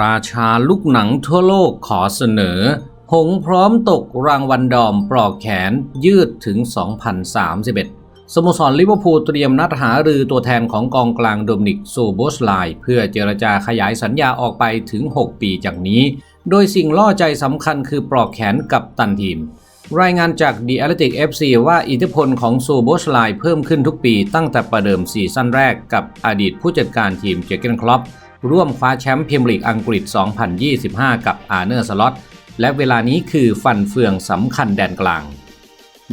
ราชาลูกหนังทั่วโลกขอเสนอ หงพร้อมตกรางวัลดอมปลอกแขนยืดถึง 2031 สโมสรลิเวอร์พูลเตรียมนัดหารือตัวแทนของกองกลางโดมินิกโซโบสไลเพื่อเจรจาขยายสัญญาออกไปถึง 6 ปีจากนี้ โดยสิ่งล่อใจสำคัญคือปลอกแขนกับตันทีม รายงานจาก The Athletic FC ว่าอิทธิพลของโซโบสไลเพิ่มขึ้นทุกปีตั้งแต่ประเดิมซีซั่นแรกกับอดีตผู้จัดการทีมเจเกนคลอป ร่วมคว้าแชมป์พรีเมียร์ลีกอังกฤษ 2025 กับอาร์เนอร์สล็อตและเวลานี้คือฟันเฟืองสำคัญแดนกลาง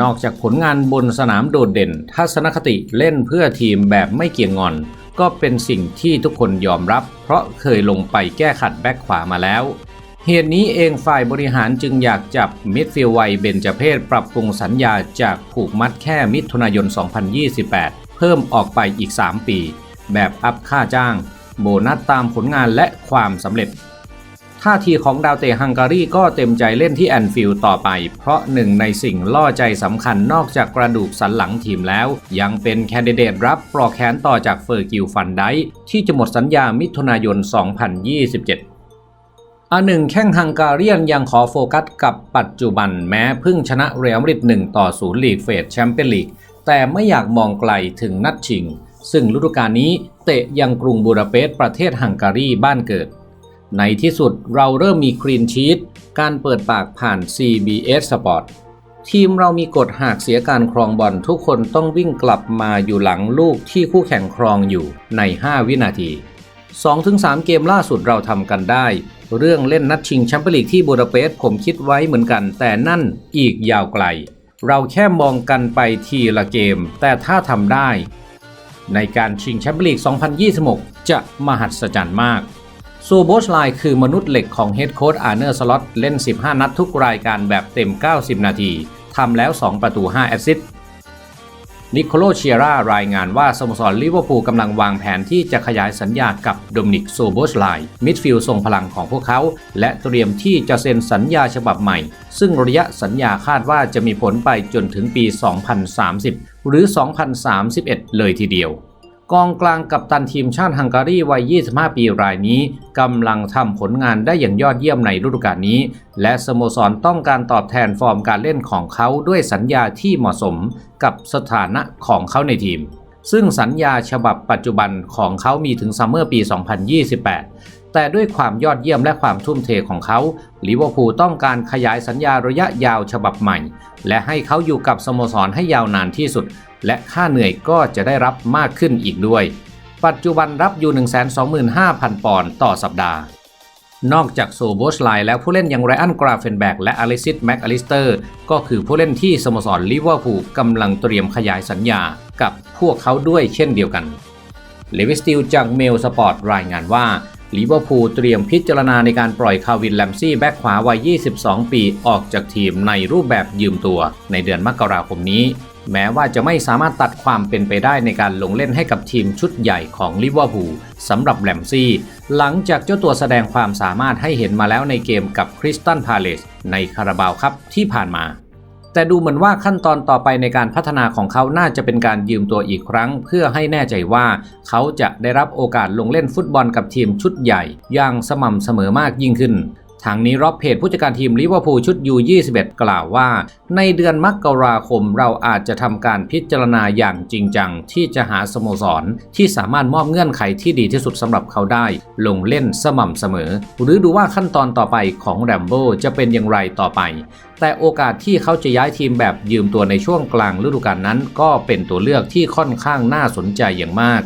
นอกจากผลงานบนสนามโดดเด่น ทัศนคติเล่นเพื่อทีมแบบไม่เกี่ยงงอน ก็เป็นสิ่งที่ทุกคนยอมรับ เพราะเคยลงไปแก้ขัดแบ็คขวามาแล้วเหตุนี้เองฝ่ายบริหารจึงอยากจับมิดฟิลด์วัยเบญจเพศปรับปรุงสัญญาจากผูกมัดแค่มิถุนายน 2028 เพิ่มออกไปอีก 3 ปี แบบอัพค่าจ้าง โบนัสตามผลงานและความสำเร็จ ท่าทีของดาวเตะฮังการีก็เต็มใจเล่นที่แอนฟิลด์ต่อไป เพราะหนึ่งในสิ่งล่อใจสำคัญนอกจากกระดูกสันหลังทีมแล้ว ยังเป็นแคนดิเดตรับปลอกแขนต่อจากเฟอร์กิลฟันไดที่จะหมดสัญญามิถุนายน 2027อันหนึ่งแข้งฮังการียนยังขอโฟกัสกับปัจจุบันแม้เพิ่งชนะเรอัลมาดริด1ต่อ0ลีกเฟสแชมเปี้ยนลีกแต่ไม่อยากมองไกลถึงนัดชิง ซึ่งฤดูกาลนี้เตะยังกรุงบูดาเปสต์ประเทศฮังการีบ้านเกิด ในที่สุดเราเริ่มมีคลีนชีตการเปิดปากผ่าน CBS Sport ทีมเรามีกฎหากเสียการครองบอลทุกคนต้องวิ่งกลับมาอยู่หลังลูกที่คู่แข่งครองอยู่ใน 5 วินาที 2-3 เกมล่าสุดเราทำกันได้ เรื่องเล่นนัดชิงแชมเปี้ยนลีกที่บูดาเปสต์ผมคิดไว้เหมือนกัน แต่นั่นอีกยาวไกล เราแค่มองกันไปทีละเกม แต่ถ้าทำได้ ในการชิงแชมเปี้ยนลีก 2026 จะมหัศจรรย์มากซูโบชไลคือมนุษย์เหล็กของเฮดโค้ชอาร์เนอร์สล็อตเล่น 15 นัดทุกรายการแบบเต็ม 90 นาทีทำแล้ว 2 ประตู 5 แอสซิสต์ นิโคโลเชียร่ารายงานว่าสโมสรลิเวอร์พูลกำลังวางแผนที่จะขยายสัญญากับโดมินิกโซโบชไลมิดฟิลด์ทรงพลังของพวกเขา และเตรียมที่จะเซ็นสัญญาฉบับใหม่ ซึ่งระยะสัญญาคาดว่าจะมีผลไปจนถึงปี 2030 หรือ 2031 เลยทีเดียว กองกลางกับตันทีมชาติฮังการีวัย 25 ปีรายนี้กำลังทำผลงานได้อย่างยอดเยี่ยมในฤดูกาลนี้ และสโมสรต้องการตอบแทนฟอร์มการเล่นของเขาด้วยสัญญาที่เหมาะสมกับสถานะของเขาในทีม ซึ่งสัญญาฉบับปัจจุบันของเขามีถึงซัมเมอร์ปี 2028 แต่ด้วยความยอดเยี่ยมและความทุ่มเทของเขาลิเวอร์พูลต้องการขยายสัญญาระยะยาวฉบับใหม่ และให้เขาอยู่กับสโมสรให้ยาวนานที่สุด และค่าเหนื่อยก็จะได้รับมากขึ้นอีกด้วย ปัจจุบันรับอยู่ 125,000 ปอนด์ต่อสัปดาห์ นอกจากโซโบชไลแล้วผู้เล่นอย่างไรอันกราเฟนแบกและอลิซิสแม็กอลิสเตอร์ก็คือผู้เล่นที่สโมสรลิเวอร์พูลกำลังเตรียมขยายสัญญากับพวกเขาด้วยเช่นเดียวกันเลวิสติลจากเมลสปอร์ตรายงานว่าลิเวอร์พูลเตรียมพิจารณาในการปล่อยคาวินแลมซี่แบ็กขวาวัย 22 ปีออกจากทีมในรูปแบบยืมตัวในเดือนมกราคมนี้ แม้ว่าจะไม่สามารถตัดความเป็นไปได้ในการลงเล่นให้กับทีมชุดใหญ่ของลิเวอร์พูลสำหรับแลมซี่ หลังจากเจ้าตัวแสดงความสามารถให้เห็นมาแล้วในเกมกับคริสตันพาเลสในคาราบาวครับที่ผ่านมา แต่ดูเหมือนว่าขั้นตอนต่อไปในการพัฒนาของเขาน่าจะเป็นการยืมตัวอีกครั้ง เพื่อให้แน่ใจว่าเขาจะได้รับโอกาสลงเล่นฟุตบอลกับทีมชุดใหญ่ อย่างสม่ำเสมอมากยิ่งขึ้น ทางนี้รอบเพจผู้จัดการทีมลิเวอร์พูลชุด U21 กล่าวว่า ในเดือนมกราคมเราอาจจะทำการพิจารณาอย่างจริงจัง ที่จะหาสโมสรที่สามารถมอบเงื่อนไขที่ดีที่สุดสำหรับเขาได้ ลงเล่นสม่ำเสมอ หรือดูว่าขั้นตอนต่อไปของแรมโบ้จะเป็นอย่างไรต่อไป แต่โอกาสที่เขาจะย้ายทีมแบบยืมตัวในช่วงกลางฤดูกาลนั้น ก็เป็นตัวเลือกที่ค่อนข้างน่าสนใจอย่างมาก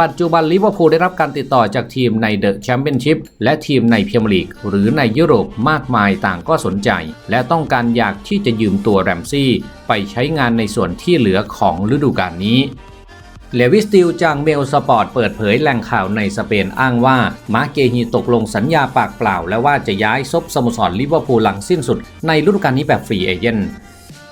ปัจจุบันลิเวอร์พูลได้รับการติดต่อจากทีมในเดอะแชมเปี้ยนชิพและทีมในพรีเมียร์ลีกหรือในยุโรปมากมายต่างก็สนใจ และต้องการอยากที่จะยืมตัวแรมซี่ ไปใช้งานในส่วนที่เหลือของฤดูกาลนี้เลวิสติลจากเมลสปอร์ตเปิดเผยแหล่งข่าวในสเปนอ้างว่า มาเกฮีตกลงสัญญาปากเปล่า และว่าจะย้ายซบสโมสรลิเวอร์พูลหลังสิ้นสุดในฤดูกาลนี้แบบฟรีเอเจนต์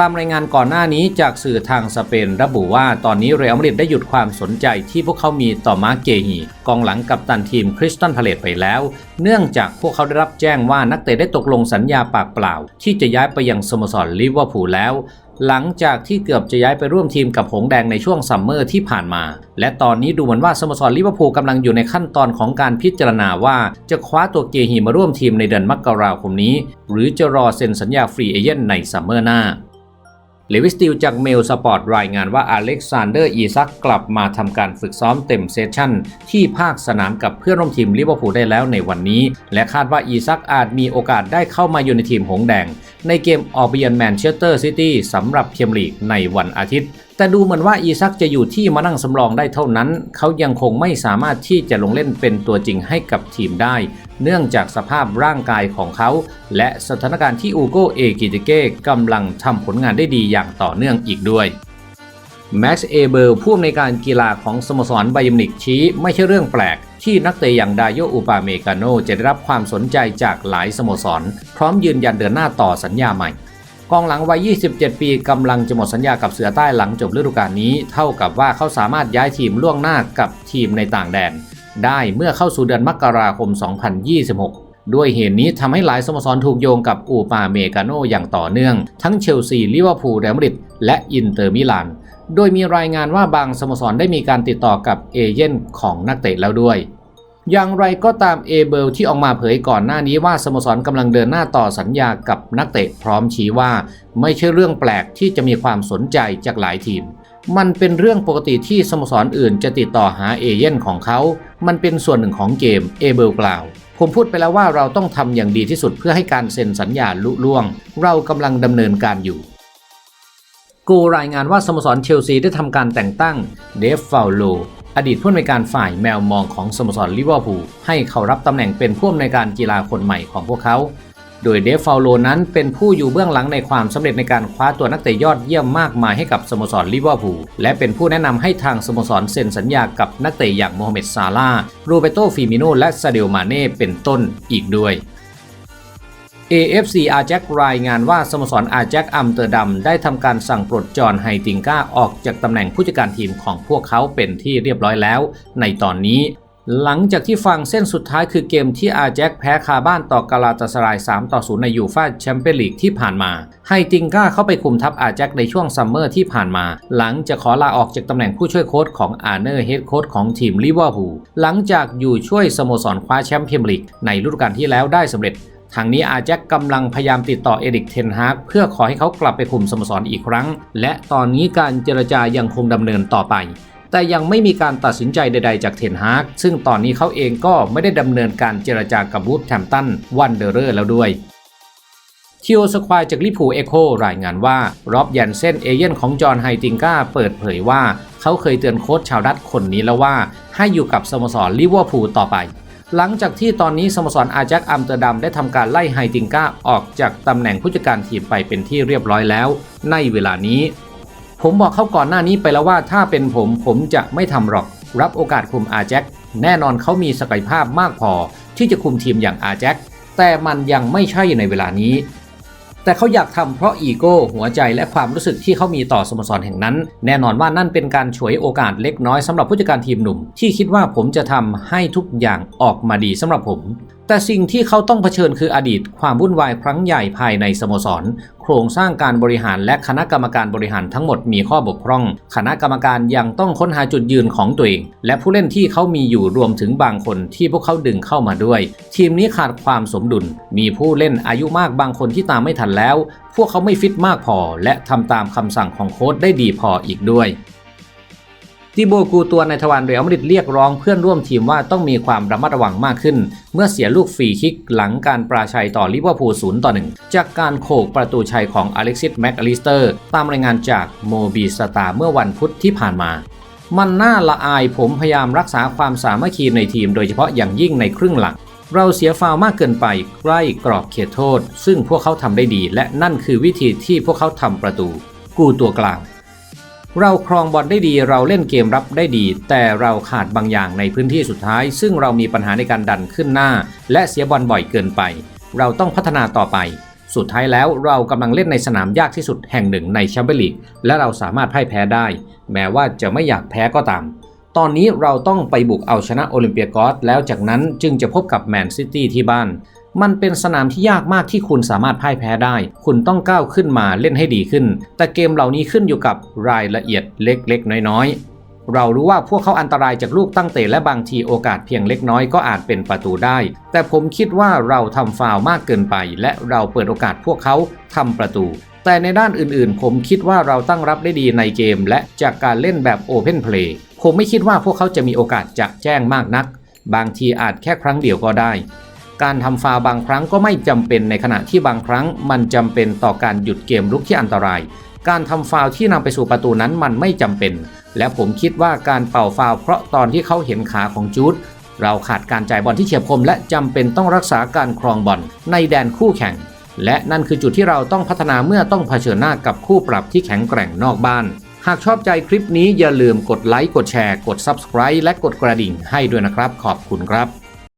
ตามรายงานก่อนหน้านี้จากสื่อทางสเปนระบุว่าตอนนี้เรอัลมาดริดได้หยุดความสนใจที่พวกเขามีต่อมาร์เกฮีกองหลังกับตันทีมคริสตันพาเลตไปแล้ว เนื่องจากพวกเขาได้รับแจ้งว่านักเตะได้ตกลงสัญญาปากเปล่า ที่จะย้ายไปยังสโมสรลิเวอร์พูลแล้ว หลังจากที่เกือบจะย้ายไปร่วมทีมกับหงแดงในช่วงซัมเมอร์ที่ผ่านมา และตอนนี้ดูเหมือนว่าสโมสรลิเวอร์พูลกำลังอยู่ในขั้นตอนของการพิจารณาว่าจะคว้าตัวเกฮีมาร่วมทีมในเดือนมกราคมนี้ หรือจะรอเซ็นสัญญาฟรีเอเจนในซัมเมอร์หน้า เลวิสติลจากเมลสปอร์ตรายงานว่าอเล็กซานเดอร์อีซักกลับมาทำการฝึกซ้อมเต็มเซสชั่น ที่ภาคสนามกับเพื่อนร่วมทีมลิเวอร์พูลได้แล้วในวันนี้ และคาดว่าอีซักอาจมีโอกาสได้เข้ามาอยู่ในทีมหงส์แดง ในเกมออกไปเยือนแมนเชสเตอร์ซิตี้สำหรับเพียมลีกในวันอาทิตย์ แต่ดูเหมือนว่าอีซักจะอยู่ที่มานั่งสำรองได้เท่านั้น เขายังคงไม่สามารถที่จะลงเล่นเป็นตัวจริงให้กับทีมได้ เนื่องจากสภาพร่างกายของเขา และสถานการณ์ที่อูโกเอกิติเก้กำลังทำผลงานได้ดีอย่างต่อเนื่องอีกด้วยแม็กซ์เอเบลผู้อำนวยการกีฬาของสโมสรไบยมนิกชี้ไม่ใช่เรื่องแปลก ที่นักเตะอย่างดาโยอุปาเมกาโนจะได้รับความสนใจจากหลายสโมสร พร้อมยืนยันเดินหน้าต่อสัญญาใหม่ กองหลังวัย 27 ปีกำลังจะหมดสัญญากับเสือใต้หลังจบฤดูกาลนี้ เท่ากับว่าเขาสามารถย้ายทีมล่วงหน้ากับทีมในต่างแดน ได้เมื่อเข้าสู่เดือนมกราคม 2026 ด้วยเหตุนี้ทำให้หลายสโมสรถูกโยงกับอูปาเมกาโนอย่างต่อเนื่อง ทั้งเชลซีลิเวอร์พูลเรอัลมาดริดและอินเตอร์มิลาน โดยมีรายงานว่าบางสโมสรได้มีการติดต่อกับเอเย่นของนักเตะแล้วด้วย อย่างไรก็ตามเอเบลที่ออกมาเผยก่อนหน้านี้ว่าสโมสรกำลังเดินหน้าต่อสัญญากับนักเตะพร้อมชี้ว่า ไม่ใช่เรื่องแปลกที่จะมีความสนใจจากหลายทีม มันเป็นเรื่องปกติที่สโมสรอื่นจะติดต่อหาเอเย่นของเขา มันเป็นส่วนหนึ่งของเกมเอเบลกล่าวผมพูดไปแล้วว่าเราต้องทำอย่างดีที่สุดเพื่อให้การเซ็นสัญญาลุล่วง เรากำลังดำเนินการอยู่กูรายงานว่าสโมสรเชลซีได้ทำการแต่งตั้งเดฟฟาวโล อดีตผู้อำนวยการฝ่ายแมวมองของสโมสรลิเวอร์พูลให้เขารับตำแหน่งเป็นผู้อำนวยการกีฬาคนใหม่ของพวกเขา โดยเดฟฟาวโลนั้นเป็นผู้อยู่เบื้องหลังในความสำเร็จในการคว้าตัวนักเตะยอดเยี่ยมมากมายให้กับสโมสรลิเวอร์พูลและเป็นผู้แนะนำให้ทางสโมสรเซ็นสัญญากับนักเตะอย่างโมฮัมเหม็ดซาลาห์โรเบโตฟิมิโนและซาเดลมาเน่เป็นต้นอีกด้วย AFC อาแจ็ครายงานว่าสโมสรอาแจ็คอัมเตอร์ดัมได้ทำการสั่งปลดจอห์นไฮติงก้าออกจากตำแหน่งผู้จัดการทีมของพวกเขาเป็นที่เรียบร้อยแล้ว ในตอนนี้ หลังจากที่ฟังเส้นสุดท้ายคือเกมที่อาแจ็คแพ้คาบ้านต่อกาลาตาสราย 3 ต่อ 0 ในยูฟาแชมเปี้ยนลีกที่ผ่านมา ไฮติงก้าเข้าไปคุมทัพอาแจ็คในช่วงซัมเมอร์ที่ผ่านมา หลังจากขอลาออกจากตำแหน่งผู้ช่วยโค้ชของอาร์เนอร์เฮดโค้ชของทีมลิเวอร์พูลหลังจากอยู่ช่วยสโมสรคว้าแชมป์พรีเมียร์ลีกในฤดูกาลที่แล้วได้สำเร็จ ทางนี้อาแจ็คกำลังพยายามติดต่อเอริกเทนฮากเพื่อขอให้เขากลับไปคุมสโมสรอีกครั้ง และตอนนี้การเจรจายังคงดำเนินต่อไปแต่ยังไม่มีการตัดสินใจใด ๆ จากเทนฮาก ซึ่งตอนนี้เขาเองก็ไม่ได้ดำเนินการเจรจากับวูฟแฮมตันวันเดอร์เรอร์แล้วด้วยทิโอสควายจากลิพูเอโครายงานว่ารอบยันเส้นเอเย่นของจอห์นไฮติงก้าเปิดเผยว่า เขาเคยเตือนโค้ชชาวดัตคนนี้แล้วว่า ให้อยู่กับสโมสรลิเวอร์พูลต่อไป หลังจากที่ตอนนี้สโมสรอาแจ็คอัมเตอร์ดัมได้ทำการไล่ไฮติงก้าออกจากตำแหน่งผู้จัดการทีมไปเป็นที่เรียบร้อยแล้ว ในเวลานี้ ผมบอกเขาก่อนหน้านี้ไปแล้วว่าถ้าเป็นผมผมจะไม่ทำหรอก รับโอกาสคุมอาแจ็คแน่นอนเขามีศักยภาพมากพอที่จะคุมทีมอย่างอาแจ็คแต่มันยังไม่ใช่ในเวลานี้ แต่เขาอยากทำเพราะอีโก้หัวใจและความรู้สึกที่เขามีต่อสโมสรแห่งนั้น แน่นอนว่านั่นเป็นการฉวยโอกาสเล็กน้อยสำหรับผู้จัดการทีมหนุ่ม ที่คิดว่าผมจะทำให้ทุกอย่างออกมาดีสำหรับผมแต่สิ่งที่เขาต้องเผชิญคืออดีตความวุ่นวายครั้งใหญ่ภายในสโมสร โครงสร้างการบริหารและคณะกรรมการบริหารทั้งหมดมีข้อบกพร่อง คณะกรรมการยังต้องค้นหาจุดยืนของตัวเอง และผู้เล่นที่เขามีอยู่รวมถึงบางคนที่พวกเขาดึงเข้ามาด้วย ทีมนี้ขาดความสมดุล มีผู้เล่นอายุมากบางคนที่ตามไม่ทันแล้ว พวกเขาไม่ฟิตมากพอ และทำตามคำสั่งของโค้ชได้ดีพออีกด้วย ติโบกูตัวในทวารเรอัลมาดริดเรียกร้องเพื่อนร่วมทีมว่าต้องมีความระมัดระวังมากขึ้น เมื่อเสียลูกฟรีคิกหลังการปราชัยต่อลิเวอร์พูล0ต่อ1จากการโขกประตูชัยของอเล็กซิสแม็กอลิสเตอร์ตามรายงานจากโมบีสตาเมื่อวันพุธที่ผ่านมามันน่าละอายผมพยายามรักษาความสามัคคีในทีมโดยเฉพาะอย่างยิ่งในครึ่งหลัง เราเสียฟาวมากเกินไปใกล้กรอบเขตโทษ ซึ่งพวกเขาทำได้ดี และนั่นคือวิธีที่พวกเขาทำประตู กูตัวกลาง เราครองบอลได้ดีเราเล่นเกมรับได้ดี แต่เราขาดบางอย่างในพื้นที่สุดท้าย ซึ่งเรามีปัญหาในการดันขึ้นหน้า และเสียบอลบ่อยเกินไป เราต้องพัฒนาต่อไป สุดท้ายแล้วเรากำลังเล่นในสนามยากที่สุดแห่งหนึ่งในแชมเปี้ยนลีกและเราสามารถพ่ายแพ้ได้ แม้ว่าจะไม่อยากแพ้ก็ตาม ตอนนี้เราต้องไปบุกเอาชนะโอลิมเปียกอสแล้วจากนั้นจึงจะพบกับแมนซิตี้ที่บ้าน มันเป็นสนามที่ยากมากที่คุณสามารถพ่ายแพ้ได้ คุณต้องก้าวขึ้นมาเล่นให้ดีขึ้น แต่เกมเหล่านี้ขึ้นอยู่กับรายละเอียดเล็กๆ น้อยๆ เรารู้ว่าพวกเขาอันตรายจากลูกตั้งเตะและบางทีโอกาสเพียงเล็กน้อยก็อาจเป็นประตูได้ แต่ผมคิดว่าเราทำฟาวมากเกินไป และเราเปิดโอกาสพวกเขาทำประตูแต่ในด้านอื่นๆ ผมคิดว่าเราตั้งรับได้ดีในเกม และจากการเล่นแบบ Open Play ผมไม่คิดว่าพวกเขาจะมีโอกาสจะแจ้งมากนัก บางทีอาจแค่ครั้งเดียวก็ได้ การทำฟาวบางครั้งก็ไม่จำเป็นในขณะที่บางครั้งมันจำเป็นต่อการหยุดเกมลุกที่อันตราย การทำฟาวที่นำไปสู่ประตูนั้นมันไม่จำเป็น และผมคิดว่าการเป่าฟาวเพราะตอนที่เขาเห็นขาของจูดเราขาดการจ่ายบอลที่เฉียบคม และจำเป็นต้องรักษาการครองบอลในแดนคู่แข่ง และนั่นคือจุดที่เราต้องพัฒนาเมื่อต้องเผชิญหน้ากับคู่ปรับที่แข็งแกร่งนอกบ้าน หากชอบใจคลิปนี้อย่าลืมกดไลค์กดแชร์ กด Subscribe และกดกระดิ่งให้ด้วยนะครับ ขอบคุณครับ